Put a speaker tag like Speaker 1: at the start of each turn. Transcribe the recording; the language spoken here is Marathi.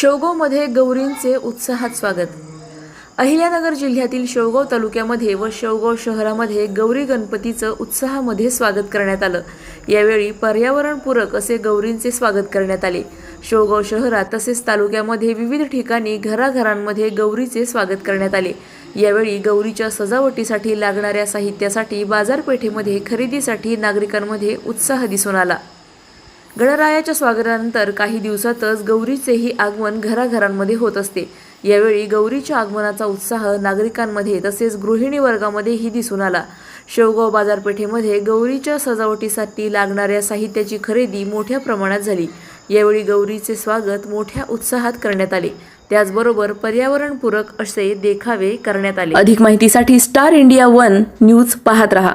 Speaker 1: शेवगावमध्ये गौरींचे उत्साहात स्वागत. अहिल्यानगर जिल्ह्यातील शेवगाव तालुक्यामध्ये व शेवगाव शहरामध्ये गौरी गणपतीचं उत्साहामध्ये स्वागत करण्यात आलं. यावेळी पर्यावरणपूरक असे गौरींचे स्वागत करण्यात आले. शेवगाव शहरात तसेच तालुक्यामध्ये विविध ठिकाणी घराघरांमध्ये गौरीचे स्वागत करण्यात आले. यावेळी गौरीच्या सजावटीसाठी लागणाऱ्या साहित्यासाठी बाजारपेठेमध्ये खरेदीसाठी नागरिकांमध्ये उत्साह दिसून आला. गणरायाच्या स्वागतानंतर काही दिवसातच गौरीचेही आगमन घराघरांमध्ये होत असते. यावेळी गौरीच्या आगमनाचा उत्साह नागरिकांमध्ये तसेच गृहिणी वर्गामध्येही दिसून आला. शेवगाव बाजारपेठेमध्ये गौरीच्या सजावटीसाठी लागणाऱ्या साहित्याची खरेदी मोठ्या प्रमाणात झाली. यावेळी गौरीचे स्वागत मोठ्या उत्साहात करण्यात आले. त्याचबरोबर पर्यावरणपूरक असे देखावे करण्यात आले. अधिक माहितीसाठी स्टार इंडिया वन न्यूज पाहत रहा.